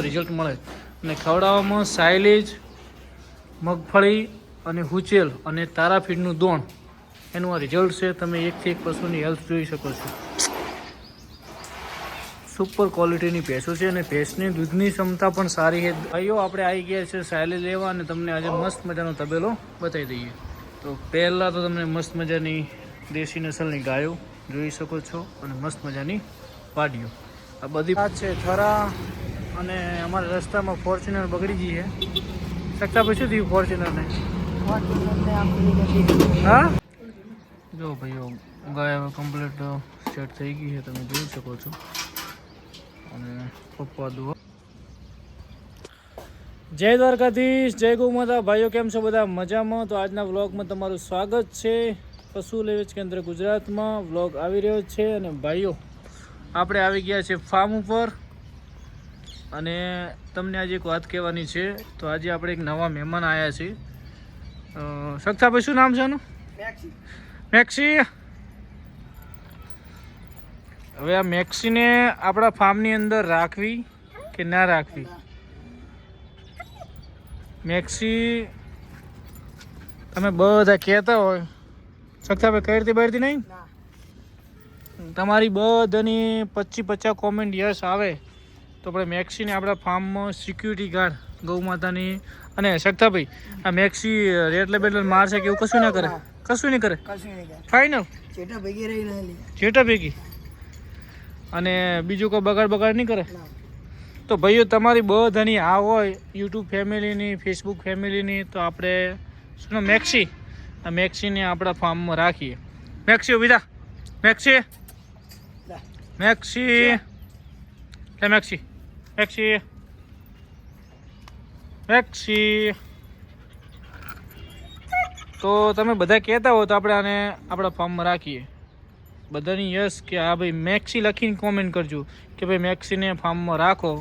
Result મળે. અને ખવડાવવામાં silage મગફળી અને હુચેલ અને તારાફીડનું દોણ. એનું આ રિઝલ્ટ છે, તમે એકથી એક પશુની હેલ્થ જોઈ શકો છો. સુપર ક્વોલિટીની ભેંસો છે અને ભેંસની દૂધની ક્ષમતા પણ સારી છે. ભાઈઓ, આપણે આવી ગયા છે સાયલેજ લેવા અને તમને આજે મસ્ત મજાનો તબેલો બતાવી દઈએ. તો પહેલાં તો તમને મસ્ત મજાની દેશી નસલની ગાયો જોઈ શકો છો અને મસ્ત મજાની વાડીઓ. આ બધી વાત છે થરા અને અમારા રસ્તામાં ફોર્ચ્યુનર બગડી ગઈ છે. શકતા પછી શું થયું ફોર્ચ્યુનરને હા? જો ભાઈઓ ગાય હવે કમ્પ્લીટ સેટ થઈ ગઈ છે તમે જોઈ શકો છો. અને પપ્પા દુઓ જય દ્વારકાધીશ જય ગૌ માતા. ભાઈઓ કેમ છો બધા? મજામાં? તો આજના વ્લોગમાં તમારું સ્વાગત છે. પશુ લેવેચ કેન્દ્ર ગુજરાતમાં વ્લોગ આવી રહ્યો છે અને ભાઈઓ આપણે આવી ગયા છે ફાર્મ ઉપર. અને તમને આજે એક વાત કહેવાની છે તો આજે આપણે એક નવા મહેમાન આવ્યા છીએ. અ, શું નામ છે એનું મેક્સી. હવે આ મેક્સીને આપણા ફાર્મની અંદર રાખવી કે ના રાખવી? મેક્સી તમે બધા કહેતા હોય. સખ્તાભાઈ કઈ રીતે બહારથી નહીં? તમારી બધાની પચીસ પચાસ કોમેન્ટ યસ આવે. તો આપણે મેક્સીને આપણા ફાર્મમાં સિક્યુરિટી ગાર્ડ ગૌ માતાની અને સખ્તાભાઈ આ મેક્સી રેડ લેબેટલ મારશે કે એવું કશું ના કરે? કશું નહીં કરે? ફાઇનલ ચેટા ભેગી રહી ના ભેગી? અને બીજું કોઈ બગાડ બગાડ નહીં કરે? તો ભાઈઓ તમારી બધાની આ હોય યુટ્યુબ ફેમિલીની ફેસબુક ફેમિલીની તો આપણે શું મેક્સી. આ મેક્સીને આપણા ફાર્મમાં રાખીએ. મેક્સી વિદા. મેક્સી. મેક્સી. લે મેક્સી Maxi. મેક્સી તો તમે બધા કહેતા હો તો આપણે આને આપણા ફોર્મમાં રાખીએ. બધાની યસ કે હા ભાઈ મેક્સી લખીને કોમેન્ટ કરજો કે ભાઈ મેક્સીને ફાર્મમાં રાખો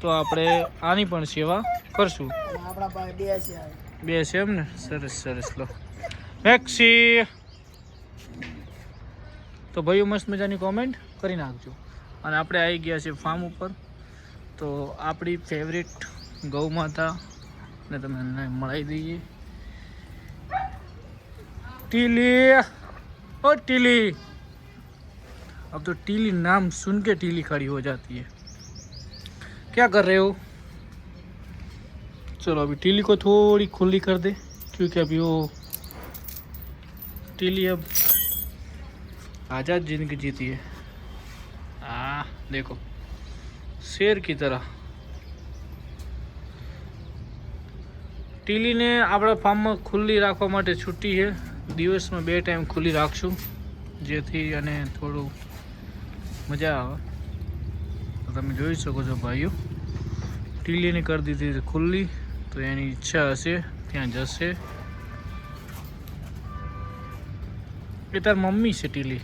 તો આપણે આની પણ સેવા કરશું. આપણા બે છે બે છે એમ ને? સરસ સરસ. લો. મેક્સી તો ભાઈઓ મસ્ત મજાની કોમેન્ટ કરી નાખજો. અને આપણે આવી ગયા છે ફાર્મ ઉપર તો આપણી ફેવરિટ ગૌ માતા ને તમે એને મળાવી દઈએ ટીલી ओ टीली अब तो टीली नाम सुन के टीली खड़ी हो जाती है क्या कर रहे हो चलो अभी टीली को थोड़ी खुली कर दे क्योंकि अभी वो टीली अब आज़ाद जिंदगी जीती है हाँ देखो शेर की तरह ટીલીને આપણા ફાર્મમાં ખુલ્લી રાખવા માટે છૂટી છે દિવસમાં બે ટાઈમ ખુલ્લી રાખશું જેથી અને થોડું મજા આવે તો તમે જોઈ શકો છો ભાઈઓ ટીલીને કરી દીધી છે ખુલ્લી તો એની ઈચ્છા હશે ત્યાં જશે એ તાર મમ્મી છે ટીલી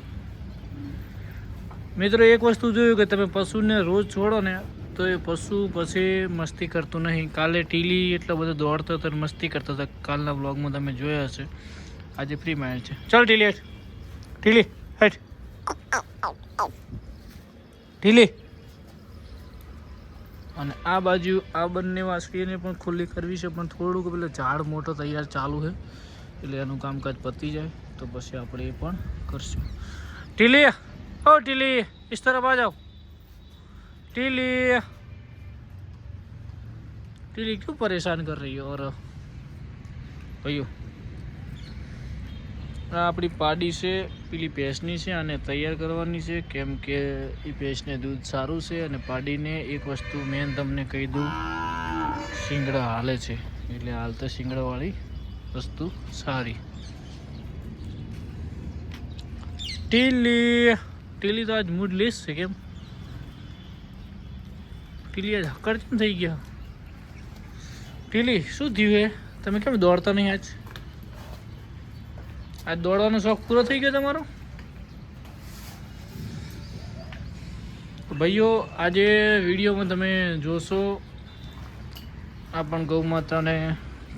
મિત્રો, એક વસ્તુ જોયું કે તમે પશુને રોજ છોડો ને, તો એ પશુ પછી મસ્તી કરતું નહીં. કાલે ટીલી એટલો બધો દોડતો હતો મસ્તી કરતો હતો. કાલના બ્લોગમાં તમે જોયા હશે. આજે ફ્રી માઇન્ડ છે. ચાલ ટીલી હેઠ. ટીલી હેઠ. ટીલી. અને આ બાજુ આ બંને વાસળીને પણ ખુલ્લી કરવી છે, પણ થોડુંક પેલો ઝાડ મોટો તૈયાર ચાલુ છે. એટલે એનું કામકાજ પતી જાય. તો પછી આપણે એ પણ કરશું. ટીલી. ઓ ટીલી इस तरफ आ जाओ टीली टीली क्यों परेशान कर रही हो और ભાઈઓ આ આપણી પાડી છે પેલી ભેંસની છે અને તૈયાર કરવાની છે કેમ કે એ ભેંસને દૂધ સારું છે અને પાડીને એક વસ્તુ મેન તમને કહી દઉં શિંગડા હાલે છે એટલે હાલતા શિંગડાવાળી વસ્તુ સારી ટીલી ટીલી તો આજ મૂડ લેસ છે કેમ? ટીલી આજ હકરચન થઈ ગયા? ટીલી શું થયું હે તમે કેમ દોડતા નહીં આજ? આજ દોડવાનો શોખ પૂરો થઈ ગયો તમારો? ભાઈઓ, આજે વિડીયોમાં તમે જોશો, આ પણ ગૌ માતાને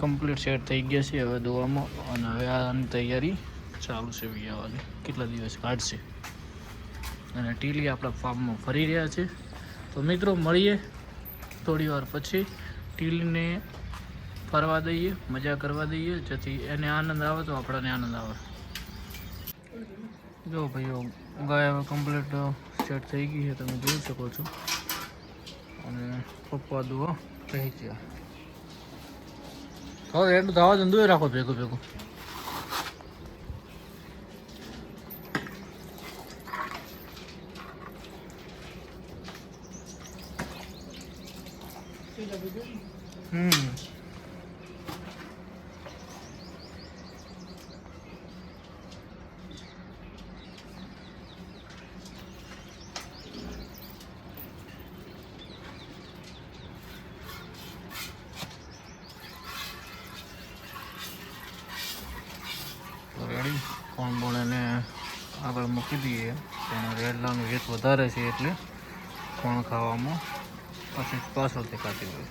કમ્પ્લીટ સેટ થઈ ગયા છે, હવે દોવામાં અને હવે આની તૈયારી ચાલુ છે વિયાવાની કેટલા દિવસ કાઢશે? અને ટીલી આપણા ફાર્મમાં ફરી રહ્યા છે. તો મિત્રો, મળીએ થોડી વાર પછી. ટીલીને ફરવા દઈએ, મજા કરવા દઈએ. જેથી એને આનંદ આવે તો આપણને આનંદ આવે. જો ભાઈઓ ગાય હવે કમ્પ્લીટ સેટ થઈ ગઈ છે. તમે જોઈ શકો છો. અને પપ્પા દુઓ કહી ગયા હવે એટલું થવા દુએ રાખો, ભેગું ભેગું હમ રેડી કોણ બોણ એને મૂકી દઈએ તેના રેડલાનું વેત વધારે છે એટલે કોણ ખાવામાં પછી પાછળથી કાઢી દઈએ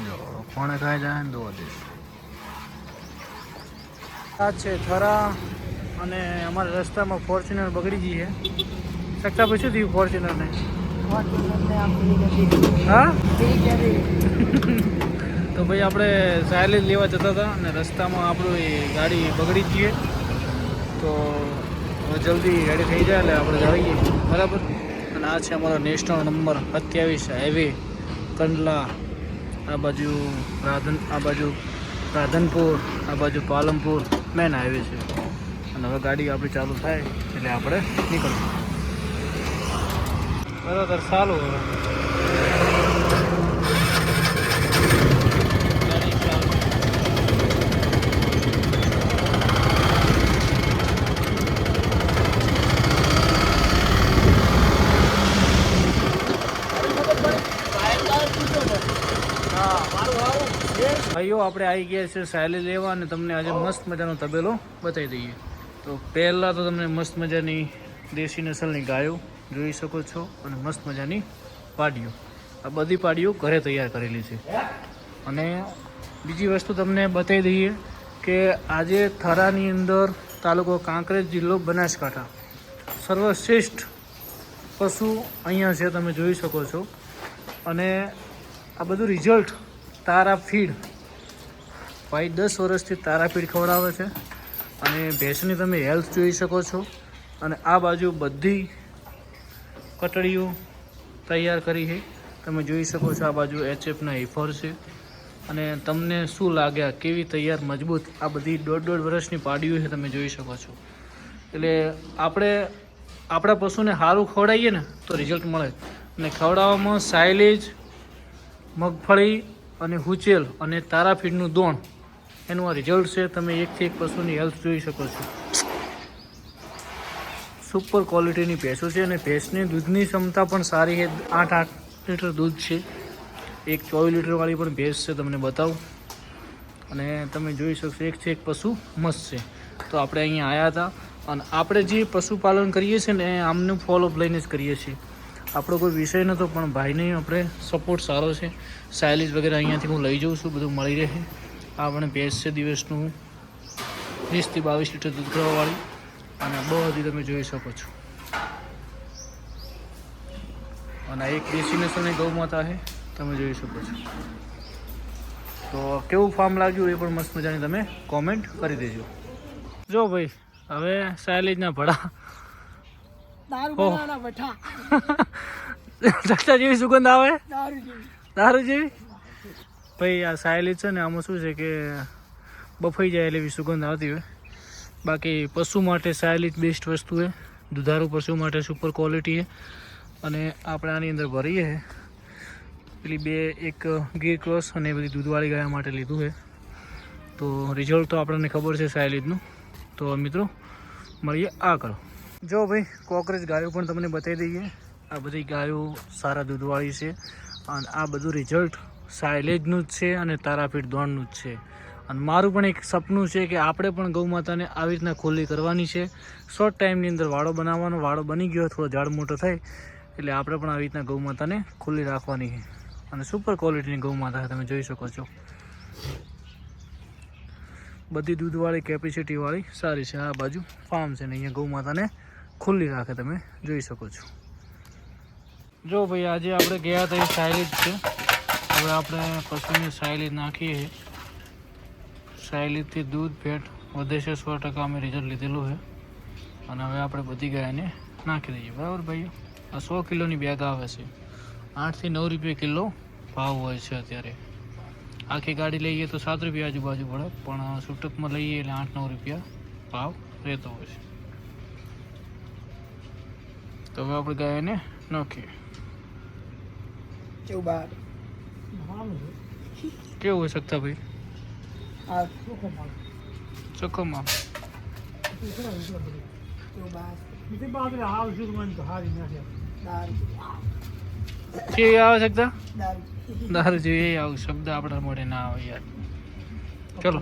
જો, કોણે ખાઈ જાય ને દોવા દઈશ. આ છે થરા અને અમારા રસ્તામાં ફોર્ચ્યુનર બગડી ગઈ છે. શકતા પછી થયું ફોર્ચ્યુનરને તો ભાઈ આપણે સાયલેજ લેવા જતા હતા અને રસ્તામાં આપણી ગાડી બગડી જઈએ તો જલ્દી ગાડી થઈ જાય એટલે આપણે જઈએ બરાબર? અને આ છે અમારો નેશનલ નંબર સત્યાવીસ હાઈવે કંડલા, આ બાજુ રાધન, આ બાજુ રાધનપુર, આ બાજુ પાલનપુર મેન હાઈવે છે. અને હવે ગાડી આપણી ચાલુ થાય એટલે આપણે નીકળીશું. બરાબર સારું ભાઈઓ આપણે આવી ગયા છે સાયલી લેવા અને તમને આજે મસ્ત મજાનો તબેલો બતાવી દઈએ. તો પહેલાં તો તમને મસ્ત મજાની દેશી નસલની ગાયો જોઈ શકો છો અને મસ્ત મજાની પાડીઓ. આ બધી પાડીઓ ઘરે તૈયાર કરેલી છે. અને બીજી વસ્તુ તમને બતાવી દઈએ કે આજે થરાની અંદર તાલુકો કાંકરેજ જિલ્લો બનાસકાંઠા. સર્વશ્રેષ્ઠ પશુ અહીંયા છે તમે જોઈ શકો છો. અને આ બધું રિઝલ્ટ તારા ફીડ. ભાઈ, દસ વર્ષથી તારા ફીડ ખવડાવે છે. અને ભેંસની તમે હેલ્થ જોઈ શકો છો. અને આ બાજુ બધી કટડીઓ તૈયાર કરી છે. તમે જોઈ શકો છો આ બાજુ એચએફના હેફર છે. અને તમને શું લાગ્યા? કેવી તૈયાર, મજબૂત? આ બધી દોઢ દોઢ વર્ષની પાડીઓ છે તમે જોઈ શકો છો. એટલે આપણે, આપણા પશુને સારું ખવડાવીએ ને, તો રિઝલ્ટ મળે. અને ખવડાવવામાં સાયલેજ મગફળી અને હુચેલ અને તારાફીડનું દોણ, એનું આ રિઝલ્ટ છે. તમે એકથી એક પશુની હેલ્થ જોઈ શકો છો. સુપર ક્વોલિટીની ભેંસો છે અને ભેંસની દૂધની ક્ષમતા પણ સારી છે. આઠ આઠ લીટર દૂધ છે. એક ચોવીસ લીટરવાળી પણ ભેંસ છે, તમને બતાવું. અને તમે જોઈ શકશો, એક છે, એક પશુ મસ્ત છે. તો આપણે અહીંયા આવ્યા હતા. અને આપણે જે પશુપાલન કરીએ છીએ ને, એ આમનું ફોલોઅપ લઈને જ કરીએ છીએ. આપણો કોઈ વિષય નહોતો પણ ભાઈને આપણે સપોર્ટ સારો છે. સાયલીજ વગેરે અહીંયાથી હું લઈ જાઉં છું, બધું મળી રહે. આપણે ભેંસ છે, દિવસનું વીસથી બાવીસ લીટર દૂધ કરવાવાળી. અને બધી તમે જોઈ શકો છો. અને એક ડેસ્ટિનેશનની ગૌમાતા છે તમે જોઈ શકો છો. તો કેવું ફાર્મ લાગ્યું એ પણ મસ્ત મજાની તમે કોમેન્ટ કરી દેજો. જો ભાઈ હવે સાયલીજના ભડા. ચકચા જેવી સુગંધ આવે? દારૂ જેવી? ભાઈ આ સાયલીજ છે ને આમાં શું છે કે બફાઈ જાય એટલે એવી સુગંધ આવતી હોય. બાકી પશુ માટે સાયલીજ બેસ્ટ વસ્તુ છે દુધારું પશુ માટે સુપર ક્વોલિટી છે અને આપણે આની અંદર ભરીએ. પેલી બે, એક ગીર ક્રોસ અને બધી દૂધવાળી ગાયા માટે લીધું છે. તો રિઝલ્ટ તો આપણને ખબર છે સાયલીજનું. તો મિત્રો, મળીએ આ કરો. જો ભાઈ કોકરેજ ગાયો પણ તમને બતાવી દઈએ. આ બધી ગાયો સારા દૂધવાળી છે. અને આ બધું રિઝલ્ટ સાયલેજનું જ છે અને તારાપીઠ દોણનું જ છે. અને મારું પણ એક સપનું છે કે આપણે પણ ગૌ માતાને આવી રીતના ખુલ્લી કરવાની છે. શોર્ટ ટાઈમની અંદર વાળો બનાવવાનો. વાળો બની ગયો, થોડો ઝાડ મોટો થાય. એટલે આપણે પણ આવી રીતના ગૌ માતાને ખુલ્લી રાખવાની છે. અને સુપર ક્વોલિટીની ગૌ માતા તમે જોઈ શકો છો. બધી દૂધવાળી કેપેસિટીવાળી સારી છે. આ બાજુ ફાર્મ છે ને અહીંયા ગૌ માતાને ખુલ્લી રાખે, તમે જોઈ શકો છો. જો ભાઈ, આજે આપણે ગયા હતા એ સાયલેજ છે. હવે આપણે પશુની સાયલેજ નાખીએ સાયલીજથી દૂધ ફેટ વધે છે સો ટકા અમે રિઝલ્ટ લીધેલું છે. અને હવે આપણે બધી ગાયને નાખી દઈએ. બરાબર ભાઈઓ? આ સો કિલોની બેગ આવે છે. આઠથી નવ રૂપિયા કિલો ભાવ હોય છે અત્યારે. આખી ગાડી લઈએ તો સાત રૂપિયા આજુબાજુ પડે. પણ છૂટકમાં લઈએ એટલે આઠ નવ રૂપિયા ભાવ રહેતો હોય છે. તો હવે આપણે ગાયને નાખીએ. ચૌ બાર? કેવું હોય શકતા ભાઈ? આ ચોખ્ખોમાં ચૌ બાર દારૂ કેવી આવે શકતા દારૂ જોઈએ આવું શબ્દ આપણા મોઢે ના આવે યાર. ચલો.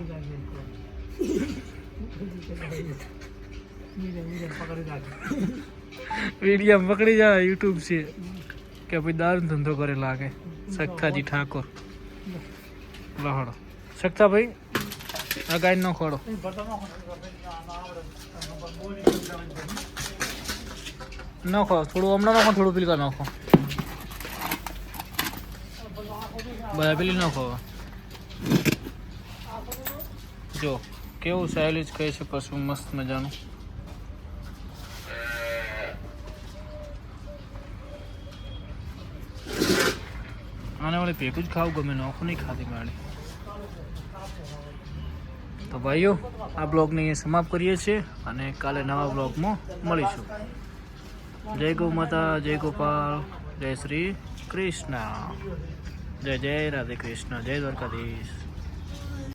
વીડિયો પકડી જાય યુટ્યુબ છે. કે ભાઈ દારૂ ધંધો કરે લાગે. સખ્તાજી ઠાકોર. લહડો. સખ્તા ભાઈ આ ગાય નો ખોડો નાખો થોડું હમણાં નાખો થોડું પેલી નાખો બધા પેલી નાખો જો, કેવું સાયલીજ કહે છે પશુ, મસ્ત મજાનું. આને વળી ભેગું જ ખાવું ગમે નોખું નહીં ખાતી મારી. તો ભાઈઓ, આ બ્લોગને અહીંયા સમાપ્ત કરીએ છીએ અને કાલે નવા બ્લોગમાં મળીશું. જય ગૌ માતા, જય ગોપાલ, જય શ્રી કૃષ્ણ. જય જય રાધે કૃષ્ણ, જય દ્વારકાધીશ.